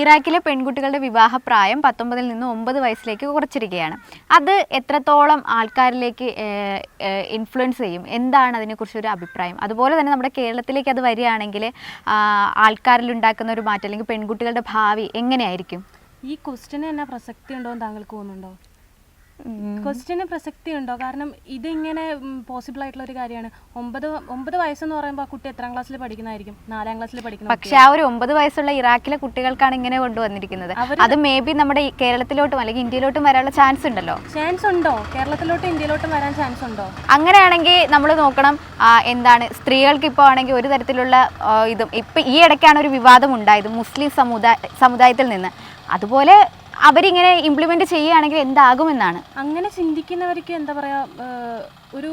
ഇറാഖിലെ പെൺകുട്ടികളുടെ വിവാഹപ്രായം പത്തൊമ്പതിൽ നിന്ന് ഒമ്പത് വയസ്സിലേക്ക് കുറച്ചിരിക്കുകയാണ്. അത് എത്രത്തോളം ആൾക്കാരിലേക്ക് ഇൻഫ്ലുവൻസ് ചെയ്യും? എന്താണ് അതിനെക്കുറിച്ച് ഒരു അഭിപ്രായം? അതുപോലെ തന്നെ നമ്മുടെ കേരളത്തിലേക്ക് അത് വരികയാണെങ്കിൽ ആൾക്കാരിൽ ഉണ്ടാക്കുന്ന ഒരു മാറ്റം അല്ലെങ്കിൽ പെൺകുട്ടികളുടെ ഭാവി എങ്ങനെയായിരിക്കും? ഈ ക്വസ്റ്റിന് തന്നെ പ്രസക്തി ഉണ്ടോ എന്ന് താങ്കൾക്ക് തോന്നുന്നുണ്ടോ? ക്വസ്റ്റിന് പ്രസക്തി ഉണ്ടോ കാരണം ഇതിങ്ങനെ പോസിബിൾ ആയിട്ടുള്ള ഒരു കാര്യമാണ്. ഒമ്പത് ഒമ്പത് വയസ്സെന്ന് പറയുമ്പോൾ ആ കുട്ടി എത്രാം ക്ലാസ്സിൽ പഠിക്കുന്നതായിരിക്കും? നാലാം ക്ലാസ്സിൽ പഠിക്കുന്ന പക്ഷെ ആ ഒരു ഒമ്പത് വയസ്സുള്ള ഇറാഖിലെ കുട്ടികൾക്കാണ് ഇങ്ങനെ കൊണ്ടുവന്നിരിക്കുന്നത്. അത് മേ ബി നമ്മുടെ കേരളത്തിലോട്ടും അല്ലെങ്കിൽ ഇന്ത്യയിലോട്ടും വരാനുള്ള ചാൻസ് ഉണ്ടല്ലോ. ചാൻസ് ഉണ്ടോ? കേരളത്തിലോട്ടും ഇന്ത്യയിലോട്ടും വരാൻ ചാൻസ് ഉണ്ടോ? അങ്ങനെയാണെങ്കിൽ നമ്മൾ നോക്കണം എന്താണ് സ്ത്രീകൾക്ക് ഇപ്പോൾ ആണെങ്കിൽ ഒരു തരത്തിലുള്ള ഇതും. ഇപ്പം ഈ ഇടയ്ക്കാണ് ഒരു വിവാദം ഉണ്ടായത് മുസ്ലിം സമുദായ സമുദായത്തിൽ നിന്ന്. അതുപോലെ അവരിങ്ങനെ ഇംപ്ലിമെന്റ് ചെയ്യുകയാണെങ്കിൽ എന്താകുമെന്നാണ്. അങ്ങനെ ചിന്തിക്കുന്നവർക്ക് എന്താ പറയാ ഒരു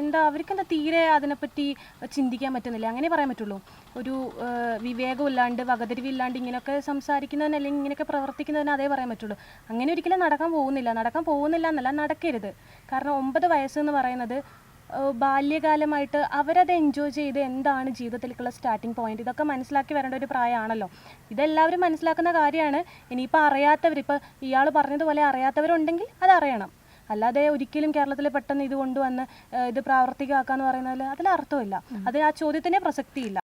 എന്താ അവർക്ക് എന്താ തീരെ അതിനെപ്പറ്റി ചിന്തിക്കാൻ പറ്റുന്നില്ല. അങ്ങനെ പറയാൻ പറ്റുള്ളൂ. ഒരു വിവേകമില്ലാണ്ട് വകതിരിവില്ലാണ്ട് ഇങ്ങനെയൊക്കെ സംസാരിക്കുന്നതിന് അല്ലെങ്കിൽ ഇങ്ങനെയൊക്കെ പ്രവർത്തിക്കുന്നതിന് അതേ പറയാൻ പറ്റുള്ളൂ. അങ്ങനെ ഒരിക്കലും നടക്കാൻ പോകുന്നില്ല. നടക്കാൻ പോകുന്നില്ല എന്നല്ല നടക്കരുത്. കാരണം ഒമ്പത് വയസ്സെന്ന് പറയുന്നത് ഏഹ്, ബാല്യകാലമായിട്ട് അവരത് എൻജോയ് ചെയ്ത് എന്താണ് ജീവിതത്തിലേക്കുള്ള സ്റ്റാർട്ടിംഗ് പോയിന്റ് ഇതൊക്കെ മനസ്സിലാക്കി വരേണ്ട ഒരു പ്രായമാണല്ലോ. ഇതെല്ലാവരും മനസ്സിലാക്കുന്ന കാര്യമാണ്. ഇനിയിപ്പോൾ അറിയാത്തവർ ഇപ്പോൾ ഇയാൾ പറഞ്ഞതുപോലെ അറിയാത്തവരുണ്ടെങ്കിൽ അത് അറിയണം. അല്ലാതെ ഒരിക്കലും കേരളത്തിൽ പെട്ടെന്ന് ഇത് കൊണ്ടുവന്ന് ഇത് പ്രാവർത്തികമാക്കാന്ന് പറയുന്നതിൽ അതിൽ അർത്ഥമില്ല അത് ആ ചോദ്യത്തിന് പ്രസക്തിയില്ല.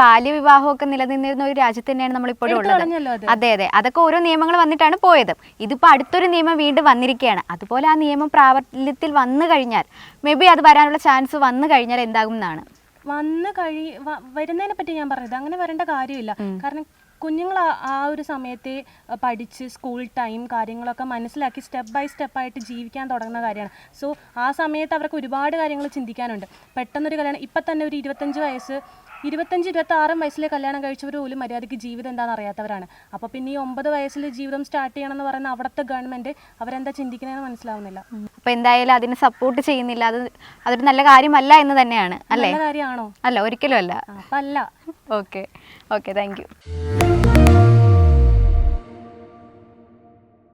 ബാല്യവിവാഹമൊക്കെ നിലനിന്നിരുന്ന ഒരു രാജ്യത്ത് തന്നെയാണ് നമ്മൾ ഇപ്പോഴും ഉള്ളത്. അതെ. അതെ അതൊക്കെ ഓരോ നിയമങ്ങൾ വന്നിട്ടാണ് പോയത്. ഇതിപ്പോൾ അടുത്തൊരു നിയമം വീണ്ടും വന്നിരിക്കുകയാണ്. അതുപോലെ ആ നിയമം പ്രാബല്യത്തിൽ വന്നു കഴിഞ്ഞാൽ മേ ബി അത് വരാനുള്ള ചാൻസ് വന്നു കഴിഞ്ഞാൽ എന്താകും എന്നാണ്? വന്നു കഴി വരുന്നതിനെ പറ്റി ഞാൻ പറഞ്ഞത്. അങ്ങനെ വരേണ്ട കാര്യമില്ല. കാരണം കുഞ്ഞുങ്ങൾ ആ- ഒരു സമയത്തെ പഠിച്ച് സ്കൂൾ ടൈം കാര്യങ്ങളൊക്കെ മനസ്സിലാക്കി സ്റ്റെപ്പ് ബൈ സ്റ്റെപ്പായിട്ട് ജീവിക്കാൻ തുടങ്ങുന്ന കാര്യമാണ്. സോ ആ സമയത്ത് അവർക്ക് ഒരുപാട് കാര്യങ്ങൾ ചിന്തിക്കാനുണ്ട്. പെട്ടെന്നൊരു കല്യാണം ഇപ്പം തന്നെ ഒരു ഇരുപത്തഞ്ച് വയസ്സ് ഇരുപത്തഞ്ച് ഇരുപത്തി ആറും വയസ്സിലെ കല്യാണം കഴിച്ചവർ പോലും മര്യാദയ്ക്ക് ജീവിതം എന്താണെന്ന് അറിയാത്തവരാണ്. അപ്പോൾ പിന്നെ ഈ ഒമ്പത് വയസ്സിൽ ജീവിതം സ്റ്റാർട്ട് ചെയ്യണമെന്ന് പറയുന്ന അവിടുത്തെ ഗവൺമെന്റ് അവരെന്താ ചിന്തിക്കുന്നതെന്ന് മനസ്സിലാവുന്നില്ല. അപ്പോൾ എന്തായാലും അതിനെ സപ്പോർട്ട് ചെയ്യുന്നില്ല. അത് അതൊരു നല്ല കാര്യമല്ല എന്ന് തന്നെയാണ് അല്ലേ? കാര്യമാണോ? അല്ല ഒരിക്കലും അല്ല. അപ്പം അല്ല ഓക്കെ. Okay thank you.